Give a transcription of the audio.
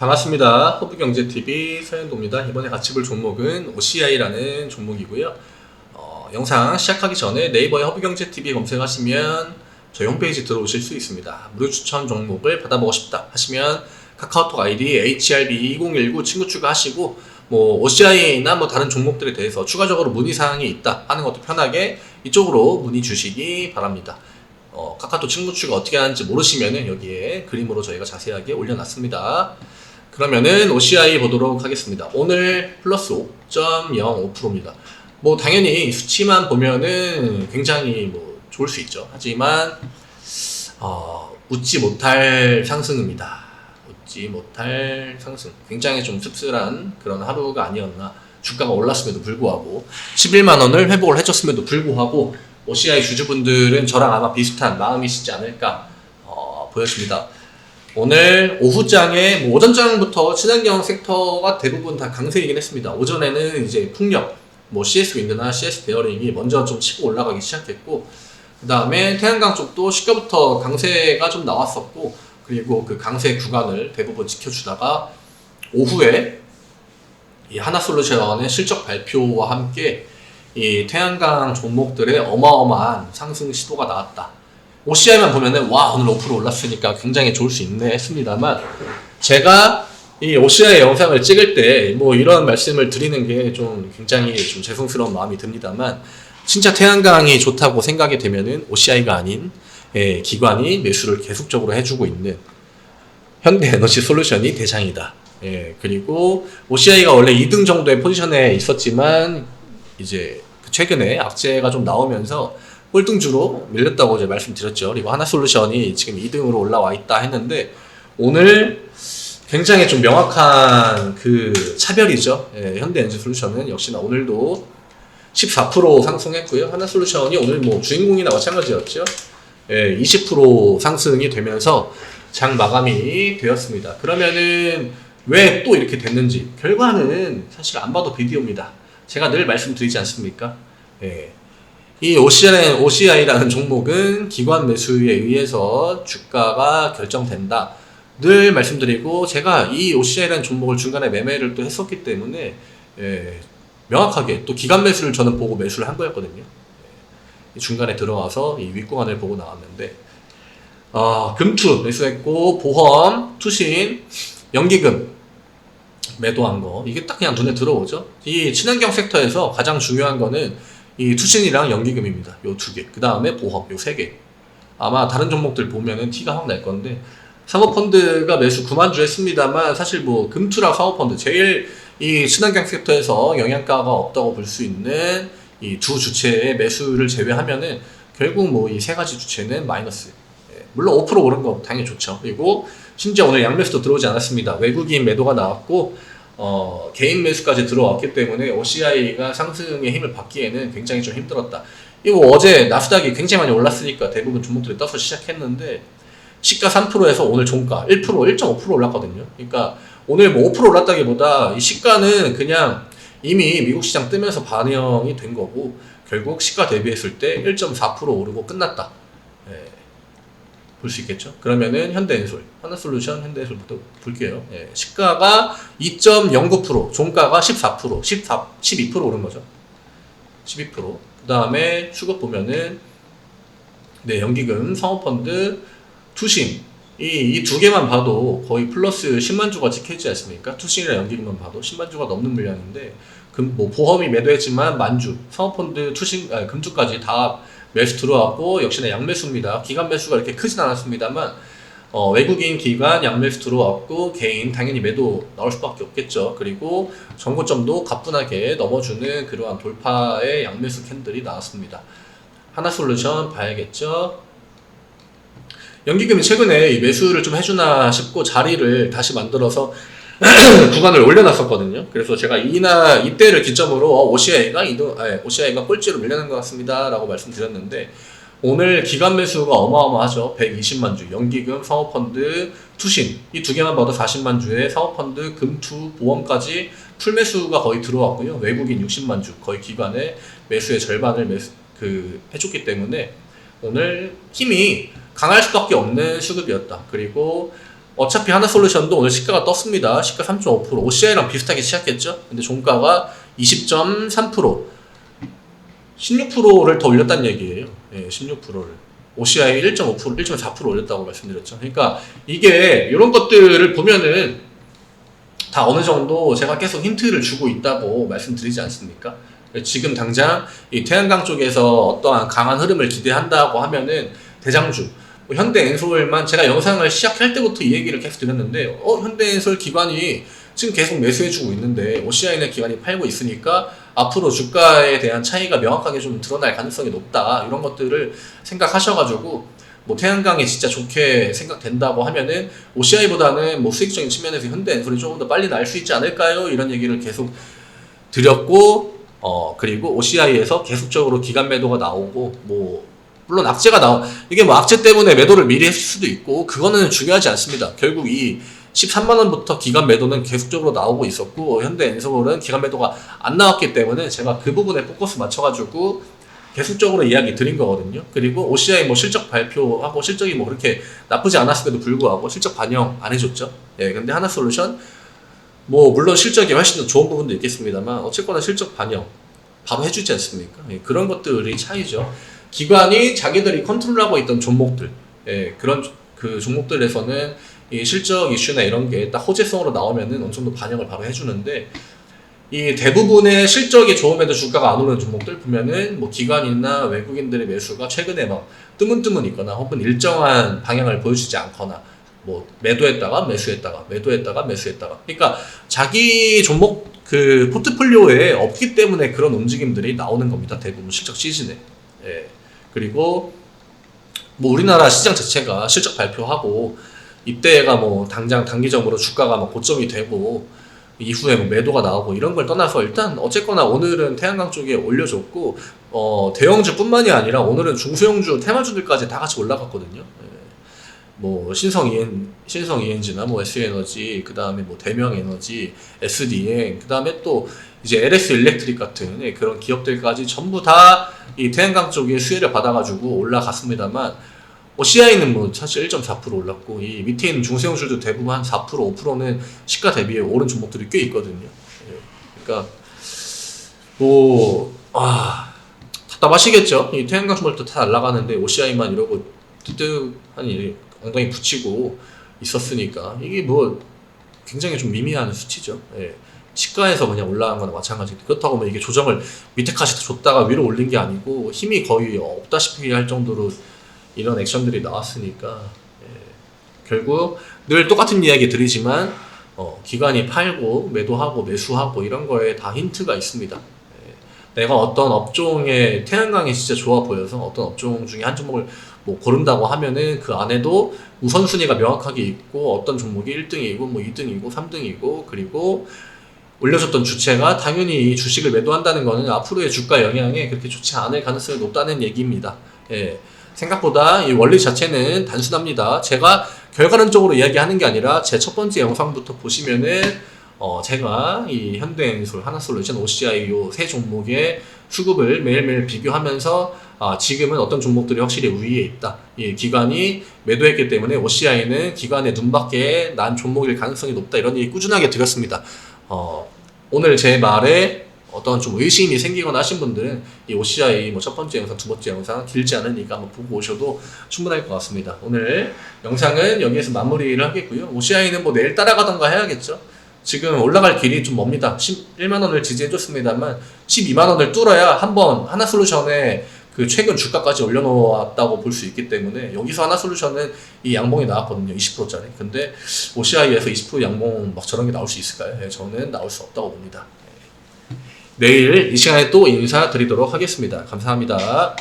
반갑습니다. 허브경제TV 서현도입니다. 이번에 같이 볼 종목은 OCI라는 종목이고요. 어, 영상 시작하기 전에 네이버에 허브경제TV 검색하시면 저희 홈페이지 들어오실 수 있습니다. 무료 추천 종목을 받아보고 싶다 하시면 카카오톡 아이디 HRB2019 친구 추가하시고 뭐 OCI나 뭐 다른 종목들에 대해서 추가적으로 문의 사항이 있다 하는 것도 편하게 이쪽으로 문의 주시기 바랍니다. 어, 카카오톡 친구 추가 어떻게 하는지 모르시면은 여기에 그림으로 저희가 자세하게 올려놨습니다. 그러면은 OCI 보도록 하겠습니다. 오늘 플러스 5.05%입니다. 뭐 당연히 수치만 보면은 굉장히 뭐 좋을 수 있죠. 하지만 어, 웃지 못할 상승입니다. 웃지 못할 상승. 굉장히 좀 씁쓸한 그런 하루가 아니었나. 주가가 올랐음에도 불구하고 11만 원을 회복을 해줬음에도 불구하고 OCI 주주분들은 저랑 아마 비슷한 마음이시지 않을까 어, 보여집니다. 오늘 오후장에 뭐 오전장부터 친환경 섹터가 대부분 다 강세이긴 했습니다. 오전에는 이제 풍력, 뭐 CS 윈드나 CS 베어링이 먼저 좀 치고 올라가기 시작했고 그 다음에 태양광 쪽도 시가부터 강세가 좀 나왔었고 그리고 그 강세 구간을 대부분 지켜주다가 오후에 이 하나솔루션의 실적 발표와 함께 이 태양광 종목들의 어마어마한 상승 시도가 나왔다. OCI만 보면은 와 오늘 5% 올랐으니까 굉장히 좋을 수 있네 했습니다만 제가 이 OCI 영상을 찍을 때 뭐 이런 말씀을 드리는 게 좀 굉장히 좀 죄송스러운 마음이 듭니다만 진짜 태양광이 좋다고 생각이 되면은 OCI가 아닌 예, 기관이 매수를 계속적으로 해주고 있는 현대에너지 솔루션이 대장이다. 예, 그리고 OCI가 원래 2등 정도의 포지션에 있었지만 이제 최근에 악재가 좀 나오면서 꼴등주로 밀렸다고 이제 말씀드렸죠. 그리고 하나 솔루션이 지금 2등으로 올라와 있다 했는데 오늘 굉장히 좀 명확한 그 차별이죠. 예, 현대엔지솔루션은 역시나 오늘도 14% 상승했고요. 하나 솔루션이 오늘 뭐 주인공이나 마찬가지였죠. 예, 20% 상승이 되면서 장 마감이 되었습니다. 그러면은 왜 또 이렇게 됐는지 결과는 사실 안 봐도 비디오입니다. 제가 늘 말씀드리지 않습니까? 예. 이 OCI, OCI라는 종목은 기관 매수에 의해서 주가가 결정된다. 늘 말씀드리고 제가 이 OCI라는 종목을 중간에 매매를 또 했었기 때문에 예, 명확하게 또 기관 매수를 저는 보고 매수를 한 거였거든요. 예, 중간에 들어와서 이 윗구간을 보고 나왔는데 어, 금투 매수했고 보험, 투신, 연기금 매도한 거 이게 딱 그냥 눈에 들어오죠. 이 친환경 섹터에서 가장 중요한 거는 이 투신이랑 연기금입니다. 요 두 개. 그 다음에 보험 요 세 개. 아마 다른 종목들 보면은 티가 확 날 건데 사모펀드가 매수 9만 주 했습니다만 사실 뭐 금투랑 사모펀드 제일 이 친환경 섹터에서 영향가가 없다고 볼 수 있는 이 두 주체의 매수를 제외하면은 결국 뭐 이 세 가지 주체는 마이너스. 예, 물론 5% 오른 거 당연히 좋죠. 그리고 심지어 오늘 양매수도 들어오지 않았습니다. 외국인 매도가 나왔고 어, 개인 매수까지 들어왔기 때문에 OCI가 상승의 힘을 받기에는 굉장히 좀 힘들었다. 이거 어제 나스닥이 굉장히 많이 올랐으니까 대부분 종목들이 떠서 시작했는데 시가 3%에서 오늘 종가 1% 1.5% 올랐거든요. 그러니까 오늘 뭐 5% 올랐다기보다 이 시가는 그냥 이미 미국 시장 뜨면서 반영이 된 거고 결국 시가 대비했을 때 1.4% 오르고 끝났다. 예. 볼수 있겠죠. 그러면은 현대엔솔, 하나솔루션, 현대엔솔부터 볼게요. 예, 시가가 2.09%, 종가가 14%, 14, 12% 오른 거죠. 12%. 그 다음에 수급 보면은 네 연기금, 상호펀드, 투신 이두 개만 봐도 거의 플러스 10만 주가 찍혀있지 않습니까? 투신이랑 연기금만 봐도 10만 주가 넘는 물량인데 금, 뭐 보험이 매도했지만 만주, 상호펀드, 투신, 아니, 금주까지 다 매수 들어왔고 역시나 양매수입니다. 기간 매수가 이렇게 크진 않았습니다만 어, 외국인 기관 양매수 들어왔고 개인 당연히 매도 나올 수밖에 없겠죠. 그리고 전고점도 가뿐하게 넘어주는 그러한 돌파의 양매수 캔들이 나왔습니다. 하나솔루션 봐야겠죠. 연기금이 최근에 이 매수를 좀 해주나 싶고 자리를 다시 만들어서 구간을 올려놨었거든요. 그래서 제가 이나 이때를 기점으로 어, OCI가 이동, 아니, OCI가 꼴찌로 밀려난 것 같습니다라고 말씀드렸는데 오늘 기간 매수가 어마어마하죠. 120만 주, 연기금, 사모펀드, 투신 이 두 개만 봐도 40만 주에 사모펀드, 금투, 보험까지 풀 매수가 거의 들어왔고요. 외국인 60만 주, 거의 기관의 매수의 절반을 매수 그 해줬기 때문에 오늘 힘이 강할 수밖에 없는 수급이었다. 그리고 어차피 하나 솔루션도 오늘 시가가 떴습니다. 시가 3.5% OCI랑 비슷하게 시작했죠. 근데 종가가 20.3% 16%를 더 올렸다는 얘기예요. 예, 16%를. OCI 1.5%, 1.4% 올렸다고 말씀드렸죠. 그러니까 이게 이런 것들을 보면은 다 어느 정도 제가 계속 힌트를 주고 있다고 말씀드리지 않습니까? 지금 당장 이 태양광 쪽에서 어떠한 강한 흐름을 기대한다고 하면은 대장주 뭐 현대엔솔만 제가 영상을 시작할 때부터 이 얘기를 계속 드렸는데 어 현대엔솔 기관이 지금 계속 매수해주고 있는데 OCI는 기관이 팔고 있으니까 앞으로 주가에 대한 차이가 명확하게 좀 드러날 가능성이 높다 이런 것들을 생각하셔가지고 뭐 태양광이 진짜 좋게 생각된다고 하면은 OCI보다는 뭐 수익적인 측면에서 현대엔솔이 조금 더 빨리 날 수 있지 않을까요? 이런 얘기를 계속 드렸고 어 그리고 OCI에서 계속적으로 기간 매도가 나오고 뭐 물론 악재가 나오 이게 뭐 악재 때문에 매도를 미리 했을 수도 있고 그거는 중요하지 않습니다. 결국 이 13만 원부터 기간 매도는 계속적으로 나오고 있었고 현대엔솔은 기간 매도가 안 나왔기 때문에 제가 그 부분에 포커스 맞춰가지고 계속적으로 이야기 드린 거거든요. 그리고 OCI 뭐 실적 발표하고 실적이 뭐 그렇게 나쁘지 않았음에도 불구하고 실적 반영 안 해줬죠. 예, 근데 하나 솔루션 뭐 물론 실적이 훨씬 더 좋은 부분도 있겠습니다만 어쨌거나 실적 반영 바로 해주지 않습니까? 예, 그런 것들이 차이죠. 기관이 자기들이 컨트롤하고 있던 종목들, 예, 그런 그 종목들에서는 이 실적 이슈나 이런 게 딱 호재성으로 나오면은 어느 정도 반영을 바로 해주는데 이 대부분의 실적이 좋음에도 주가가 안 오르는 종목들 보면은 뭐 기관이나 외국인들의 매수가 최근에 막 뜨문뜨문 있거나 혹은 일정한 방향을 보여주지 않거나 뭐 매도했다가 매수했다가 매도했다가 매수했다가. 그러니까 자기 종목 그 포트폴리오에 없기 때문에 그런 움직임들이 나오는 겁니다 대부분 실적 시즌에. 예 그리고 뭐 우리나라 시장 자체가 실적 발표하고 이때가 뭐 당장 단기적으로 주가가 뭐 고점이 되고 이후에 뭐 매도가 나오고 이런 걸 떠나서 일단 어쨌거나 오늘은 태양광 쪽에 올려줬고 어 대형주뿐만이 아니라 오늘은 중소형주 테마주들까지 다 같이 올라갔거든요. 예. 뭐 신성 EN 신성 ENG나 뭐 SE너지 그 다음에 뭐 대명 에너지 SDN 그 다음에 또 이제 LS 일렉트릭 같은 예, 그런 기업들까지 전부 다 이 태양광 쪽에 수혜를 받아가지고 올라갔습니다만 OCI는 뭐 사실 1.4% 올랐고 이 밑에 있는 중소형주도 대부분 한 4% 5%는 시가 대비해 오른 종목들이 꽤 있거든요. 예. 그러니까 뭐 아 답답하시겠죠. 이 태양광 종목들 다 날아가는데 OCI만 이러고 뜨뜻하니 엉덩이 붙이고 있었으니까 이게 뭐 굉장히 좀 미미한 수치죠. 예. 시가에서 그냥 올라간 거나 마찬가지. 그렇다고 뭐 이게 조정을 밑에까지 줬다가 위로 올린 게 아니고 힘이 거의 없다시피 할 정도로 이런 액션들이 나왔으니까 예. 결국 늘 똑같은 이야기 드리지만 어, 기관이 팔고 매도하고 매수하고 이런 거에 다 힌트가 있습니다. 예. 내가 어떤 업종에 태양광이 진짜 좋아 보여서 어떤 업종 중에 한 종목을 뭐 고른다고 하면은 그 안에도 우선순위가 명확하게 있고 어떤 종목이 1등이고 뭐 2등이고 3등이고 그리고 올려줬던 주체가 당연히 이 주식을 매도한다는 거는 앞으로의 주가 영향에 그렇게 좋지 않을 가능성이 높다는 얘기입니다. 예. 생각보다 이 원리 자체는 단순합니다. 제가 결과론적으로 이야기하는 게 아니라 제 첫 번째 영상부터 보시면은 어 제가 이 현대엔솔, 하나솔루션, OCI 요세 종목의 수급을 매일매일 비교하면서 아 지금은 어떤 종목들이 확실히 우위에 있다. 이 기관이 매도했기 때문에 OCI는 기관의 눈밖에 난 종목일 가능성이 높다. 이런 얘기 꾸준하게 드렸습니다. 어 오늘 제 말에 어떤 좀 의심이 생기거나 하신 분들은 이 OCI 뭐 첫 번째 영상, 두 번째 영상 길지 않으니까 한번 보고 오셔도 충분할 것 같습니다. 오늘 영상은 여기에서 마무리를 하겠고요. OCI는 뭐 내일 따라가던가 해야겠죠. 지금 올라갈 길이 좀 멉니다. 11만 원을 지지해줬습니다만 12만 원을 뚫어야 한번 하나솔루션에 그 최근 주가까지 올려놓았다고 볼 수 있기 때문에 여기서 하나솔루션은 이 양봉이 나왔거든요. 20%짜리. 근데 OCI에서 20% 양봉 막 저런 게 나올 수 있을까요? 예, 저는 나올 수 없다고 봅니다. 내일 이 시간에 또 인사드리도록 하겠습니다. 감사합니다.